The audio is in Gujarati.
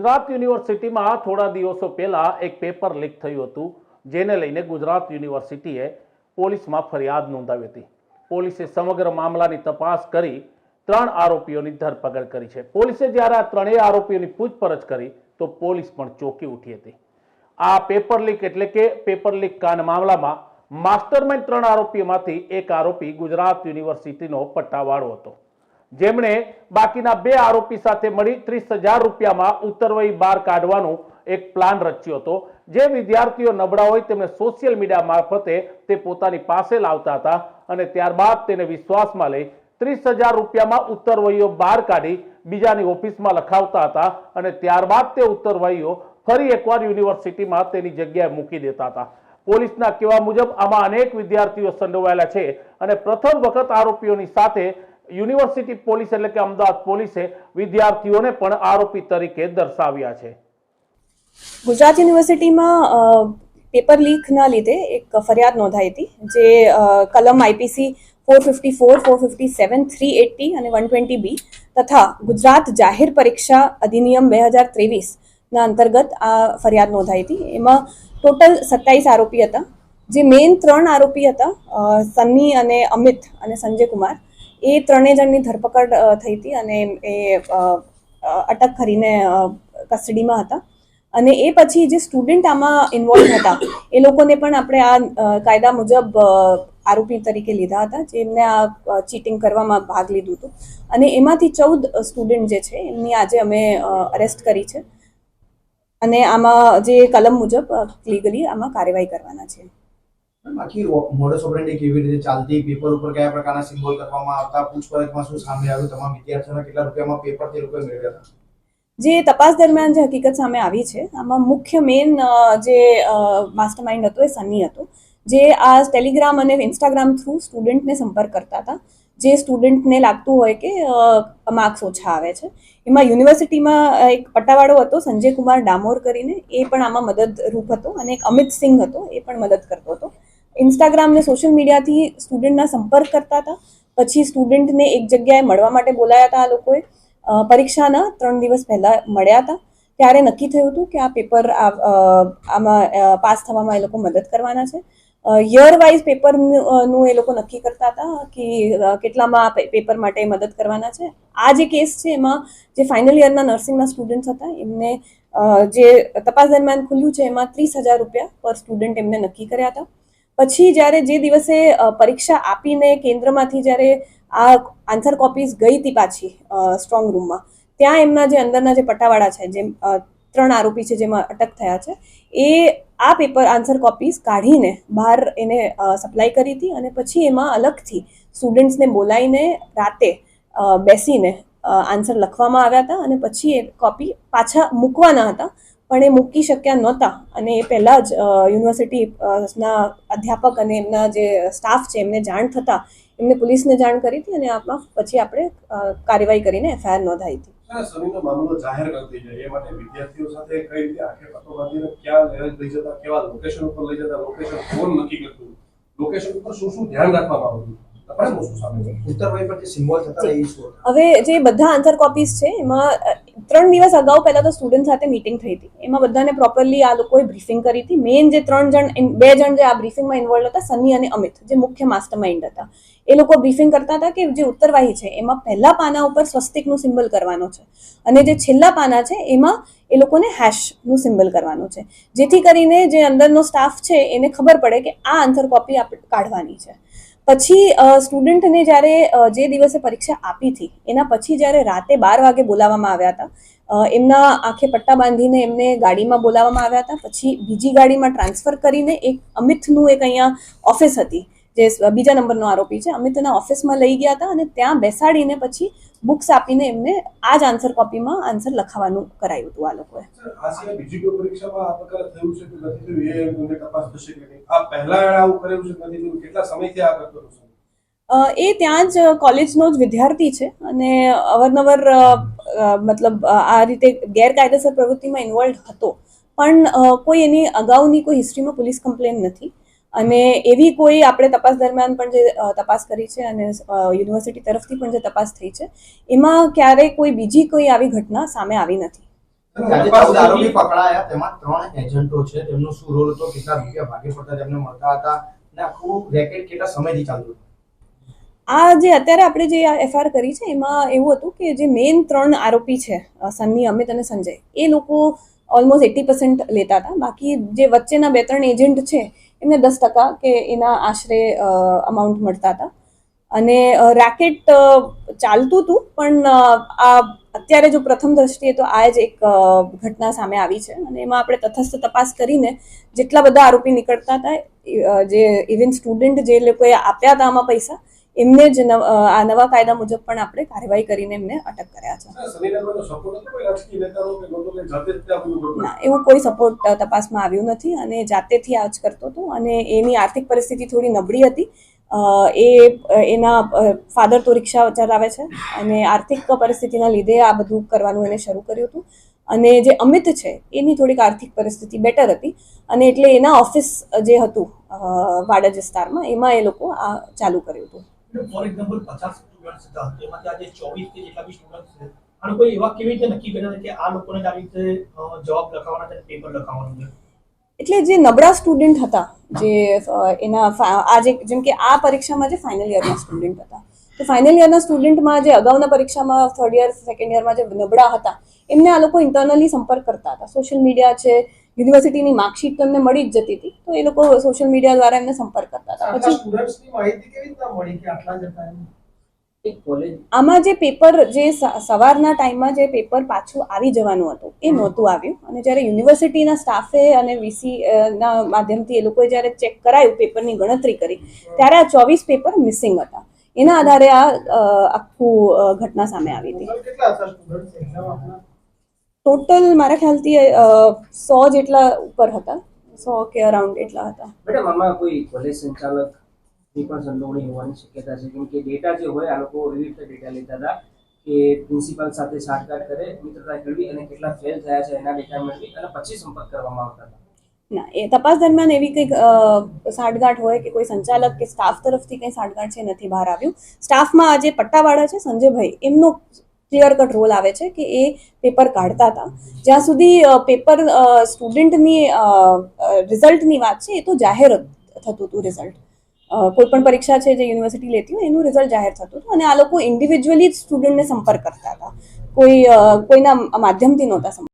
ગુજરાત યુનિવર્સિટીમાં થોડા દિવસો પહેલા એક પેપર લીક થયું હતું, જેને લઈને ગુજરાત યુનિવર્સિટીએ પોલીસમાં ફરિયાદ નોંધાવી હતી. પોલીસે સમગ્ર મામલાની તપાસ કરી ત્રણ આરોપીઓની ધરપકડ કરી છે. પોલીસે જ્યારે આ ત્રણેય આરોપીઓની પૂછપરછ કરી, તો પોલીસ પણ ચોંકી ઉઠી હતી. આ પેપર લીક એટલે કે પેપર લીક કાંડ મામલામાં માસ્ટરમાઇન્ડ ત્રણ આરોપીઓમાંથી એક આરોપી ગુજરાત યુનિવર્સિટીનો પટ્ટાવાળો હતો. જેમણે બાકીના બે આરોપી સાથે મળી ત્રીસ હજાર રૂપિયામાં ઉત્તરવયી બહાર કાઢવાનો એક પ્લાન રચ્યો હતો. જે વિદ્યાર્થીઓ નબળા હોય તેમને સોશિયલ મીડિયા મારફતે તે પોતાની પાસે લાવતા હતા અને ત્યારબાદ તેને વિશ્વાસમાં લઈ ત્રીસ હજાર રૂપિયામાં ઉત્તરવયીઓ બહાર કાઢી બીજાની ઓફિસમાં લખાવતા હતા અને ત્યારબાદ તે ઉત્તરવયીઓ ફરી એકવાર યુનિવર્સિટીમાં તેની જગ્યાએ મૂકી દેતા હતા. પોલીસના કહેવા મુજબ આમાં અનેક વિદ્યાર્થીઓ સંડોવાયેલા છે અને પ્રથમ વખત આરોપીઓની સાથે યુનિવર્સિટી પોલીસ એટલે કે અમદાવાદ પોલીસે વિદ્યાર્થીઓને પણ આરોપી તરીકે દર્શાવ્યા છે. ગુજરાત યુનિવર્સિટીમાં પેપર લીકના લીધે એક ફરિયાદ નોંધાઈ હતી, જે કલમ IPC four fifty four four fifty seven three eighty અને વન ટ્વેન્ટી બી તથા ગુજરાત જાહેર પરીક્ષા અધિનિયમ બે હજાર ત્રેવીસના અંતર્ગત આ ફરિયાદ નોંધાઈ હતી. એમાં ટોટલ સત્તાવીસ આરોપી હતા. જે મેઇન ત્રણ આરોપી હતા સન્ની અને અમિત અને સંજય કુમાર એ ત્રણેય જણની ધરપકડ થઈ હતી અને એ અટક કરીને કસ્ટડીમાં હતા. અને એ પછી જે સ્ટુડન્ટ આમાં ઇન્વોલ્વ હતા, એ લોકોને પણ આપણે આ કાયદા મુજબ આરોપી તરીકે લીધા હતા જેમને આ ચીટિંગ કરવામાં ભાગ લીધું હતું. અને એમાંથી ચૌદ સ્ટુડન્ટ જે છે, એમની આજે અમે અરેસ્ટ કરી છે. અને આમાં જે કલમ મુજબ લીગલી આમાં કાર્યવાહી કરવાના છે. બાકી મોડસ ઓપરેન્ડી કેવી રીતે ચાલતી પેપર ઉપર કયા પ્રકારના સિમ્બોલ કરવામાં આવતા, પૂછપરછમાં શું સામે આવ્યું, તમામ વિદ્યાર્થીઓના કેટલા રૂપિયામાં પેપર તે લોકોએ મેળવ્યા હતા? જે તપાસ દરમિયાન જે હકીકત સામે આવી છે, આમાં મુખ્ય મેઇન જે માસ્ટર માઇન્ડ હતો એ સની હતો, જે આ ટેલિગ્રામ અને ઇન્સ્ટાગ્રામ થ્રુ સ્ટુડન્ટને સંપર્ક કરતા હતા. જે સ્ટુડન્ટને લાગતું હોય કે માર્ક્સ ઓછા આવે છે. એમાં યુનિવર્સિટીમાં એક પટ્ટાવાળો હતો સંજય કુમાર ડામોર કરીને, એ પણ આમાં મદદરૂપ હતો અને એક અમિત સિંઘ હતો, એ પણ મદદ કરતો હતો. ઇન્સ્ટાગ્રામ ને સોશિયલ મીડિયાથી સ્ટુડન્ટના સંપર્ક કરતા હતા. પછી સ્ટુડન્ટને એક જગ્યાએ મળવા માટે બોલાયા હતા આ લોકોએ. પરીક્ષાના ત્રણ દિવસ પહેલા મળ્યા હતા. ત્યારે નક્કી થયું હતું કે આ પેપર આમાં પાસ થવામાં એ લોકો મદદ કરવાના છે. યર વાઇઝ પેપરનું એ લોકો નક્કી કરતા હતા કે કેટલામાં પેપર માટે મદદ કરવાના છે. આ જે કેસ છે એમાં જે ફાઇનલ યરના નર્સિંગના સ્ટુડન્ટ્સ હતા, એમને જે તપાસ દરમિયાન ખુલ્યું છે એમાં ત્રીસ હજાર રૂપિયા પર સ્ટુડન્ટ એમને નક્કી કર્યા હતા. પછી જ્યારે જે દિવસે પરીક્ષા આપીને કેન્દ્રમાંથી જ્યારે આ આન્સર કોપીઝ ગઈ હતી પાછી સ્ટ્રોંગ રૂમમાં ત્યાં એમના જે અંદરના જે પટ્ટાવાળા છે, જેમ ત્રણ આરોપી છે જેમાં અટક થયા છે, એ આ પેપર આન્સર કોપીઝ કાઢીને બહાર એને સપ્લાય કરી હતી અને પછી એમાં અલગથી સ્ટુડન્ટ્સને બોલાવીને રાતે બેસીને આન્સર લખવામાં આવ્યા હતા અને પછી એ કોપી પાછા મૂકવાના હતા. પણ એ મૂકી શક્યા નહોતા. અને એ પહેલાં જ યુનિવર્સિટીના યુનિવર્સિટી ના અધ્યાપક અને એમના જે સ્ટાફ છે એમને જાણ થતાં એમને પોલીસને જાણ કરી હતી અને આમાં પછી આપણે કાર્યવાહી કરીને એફઆઈઆર નોંધાઈ હતી. મામલો જાહેર કરતી જાય એ માટે વિદ્યાર્થીઓ સાથે કઈ રીતે આખે પતો ક્યાં લઈ જતા કેવા લોકેશન ઉપર લઈ જતા લોકેશન કોણ નક્કી કરતું લોકેશન ઉપર શું શું ધ્યાન રાખવામાં આવતું તપાસમાં શું સામે આવ્યું? ઉત્તરવય પર જે સિમ્બોલ થતા હતા એ શું હતા? હવે જે બધા આન્સર કોપીઝ છે એમાં ત્રણ દિવસ અગાઉ પહેલા તો સ્ટુડન્ટ સાથે મીટિંગ થઈ હતી. એમાં બધાને પ્રોપરલી આ લોકોએ બ્રીફિંગ કરી હતી. મેઇન જે ત્રણ જણ બે જણ જે આ બ્રીફિંગમાં ઇન્વોલ્વ હતા, સની અને અમિત, જે મુખ્ય માસ્ટર માઇન્ડ હતા. એ લોકો બ્રીફિંગ કરતા હતા કે જે ઉત્તરવાહી છે, એમાં પહેલા પાના ઉપર સ્વસ્તિકનું સિમ્બલ કરવાનો છે. અને જે છેલ્લા પાના છે, એમાં એ લોકોને હેશનું સિમ્બલ કરવાનું છે. જેથી કરીને જે અંદરનો સ્ટાફ છે, એને ખબર પડે કે આ આન્સર કોપી કાઢવાની છે. પછી સ્ટુડન્ટને જ્યારે જે દિવસે પરીક્ષા આપી હતી, એના પછી જ્યારે રાતે બાર વાગે બોલાવવામાં આવ્યા હતા એમના આંખે પટ્ટા બાંધીને એમને ગાડીમાં બોલાવવામાં આવ્યા હતા, પછી બીજી ગાડીમાં ટ્રાન્સફર કરીને એક અમિતનું એક અહીંયા ઓફિસ હતી, જે બીજા નંબરનો આરોપી છે અમિતના ઓફિસમાં લઈ ગયા હતા અને ત્યાં બેસાડીને પછી બુક્સ આપીને એમને આ જ આન્સર કોપીમાં આન્સર લખાવાનું કરાયું હતું આ લોકોએ. આ એ ત્યાં જ કોલેજનો જ વિદ્યાર્થી છે અને અવારનવાર મતલબ આ રીતે ગેરકાયદેસર પ્રવૃત્તિમાં ઇન્વોલ્વ હતો. પણ કોઈ એની અગાઉની કોઈ હિસ્ટ્રીમાં પોલીસ કમ્પ્લેન નથી. અને એવી કોઈ આપણે તપાસ દરમિયાન પણ જે તપાસ કરી છે અને યુનિવર્સિટી તરફથી પણ જે તપાસ થઈ છે, એમાં ક્યારેય કોઈ બીજી કોઈ આવી ઘટના સામે આવી નથી. આરોપી પકડાયા. તેમાં ત્રણ એજન્ટો છે. તેમનો શું રોલ હતો? કેટલા રૂપિયા ભાગે પડતા તેમને મળતા હતા? અને આખું રેકેટ કેટલા સમયથી ચાલતું આ જે અત્યારે આપણે જે એફઆર કરી છે એમાં એવું હતું કે જે મેઇન ત્રણ આરોપી છે સન્ની અમિત અને સંજય એ લોકો ઓલમોસ્ટ એટી પર્સન્ટ લેતા હતા. બાકી જે વચ્ચેના બે ત્રણ એજન્ટ છે એમને દસ ટકા કે એના આશરે અમાઉન્ટ મળતા હતા. અને રેકેટ ચાલતું હતું પણ આ અત્યારે જો પ્રથમ દ્રષ્ટિએ તો આ જ એક ઘટના સામે આવી છે અને એમાં આપણે તથસ્થ તપાસ કરીને જેટલા બધા આરોપી નીકળતા હતા જે ઇવન સ્ટુડન્ટ જે લોકોએ આપ્યા હતા આમાં પૈસા એમને જ આ નવા કાયદા મુજબ પણ આપણે કાર્યવાહી કરીને એમને અટક કર્યા છે? ના એવું કોઈ સપોર્ટ તપાસમાં આવ્યું નથી અને જાતેથી આ જ કરતો હતો અને એની આર્થિક પરિસ્થિતિ થોડી નબળી હતી એ એના ફાધર તો રિક્ષા ચલાવે છે અને આર્થિક પરિસ્થિતિના લીધે આ બધું કરવાનું એને શરૂ કર્યું હતું. અને જે અમિત છે એની થોડીક આર્થિક પરિસ્થિતિ બેટર હતી. અને એટલે એના ઓફિસ જે હતું અ, વાડજ વિસ્તારમાં એમાં એ લોકો આ ચાલુ કર્યું હતું. કોઈ એવા કેવી રીતે નક્કી કર્યા કે આ લોકોને જવાબ લખાવવાના પેપર લખાવવાનું એટલે જે નબળા સ્ટુડન્ટ હતા જે એના આજે જેમ કે આ પરીક્ષામાં જે ફાઇનલ યરના સ્ટુડન્ટ હતા. તો ફાઇનલ યરના સ્ટુડન્ટમાં જે અગાઉના પરીક્ષામાં થર્ડ યર સેકન્ડ યરમાં જે નબળા હતા એમને આ લોકો ઇન્ટરનલી સંપર્ક કરતા હતા. સોશિયલ મીડિયા છે યુનિવર્સિટીની માર્કશીટ તો એમને મળી જ જતી હતી. તો એ લોકો સોશિયલ મીડિયા દ્વારા એમને સંપર્ક કરતા હતા. આટલા પછી આમાં જે પેપર જે સવારના ટાઈમમાં જે પેપર પાછું આવી જવાનું હતું એ નહોતું આવ્યું. અને જ્યારે યુનિવર્સિટીના સ્ટાફે અને વીસી ના માધ્યમથી એ લોકોએ જ્યારે ચેક કરાયું પેપરની ગણતરી કરી ત્યારે આ ચોવીસ પેપર મિસિંગ હતા. એના આધારે આ આખું ઘટના સામે આવી હતી. ટોટલ કેટલા હતા સ્ટુડન્ટ્સ એક્ઝામ આપના ટોટલ મારા ખ્યાલથી સો જેટલા ઉપર હતા. સો કે અરાઉન્ડ એટલા હતા. મેડમ આમાં કોઈ કોલેજ સંચાલક ની પણ સંડોવણી હોવાની શક્યતા છે. કેમ કે ડેટા જે હોય, આ લોકો એવી રીતે ડેટા લેતા હતા કે પ્રિન્સિપાલ સાથે સાઠગાંઠ કરે, મિત્રતા કરવી અને કેટલા ફેલ થયા છે એના ડેટા મેળવી અને પછી સંપર્ક કરવામાં આવતા હતા. ના, એ તપાસ દરમિયાન એવી કંઈક સાઠગાંઠ હોય કે કોઈ સંચાલક કે સ્ટાફ તરફથી કંઈ સાંઠગાંઠ છે નથી બહાર આવ્યું. સ્ટાફમાં આજે પટ્ટાવાળા છે, સંજયભાઈ, એમનો ક્લિયર કટ રોલ આવે છે કે એ પેપર કાઢતા હતા. જ્યાં સુધી પેપર સ્ટુડન્ટની રિઝલ્ટની વાત છે, એ તો જાહેર થતું હતું રિઝલ્ટ કોઈ પણ પરીક્ષા છે જે યુનિવર્સિટી લેતી હોય, એનું રિઝલ્ટ જાહેર થતું હતું અને આ લોકો ઇન્ડિવિજ્યુઅલી જ સ્ટુડન્ટને સંપર્ક કરતા હતા. કોઈ કોઈના માધ્યમથી નહોતા સંપર્ક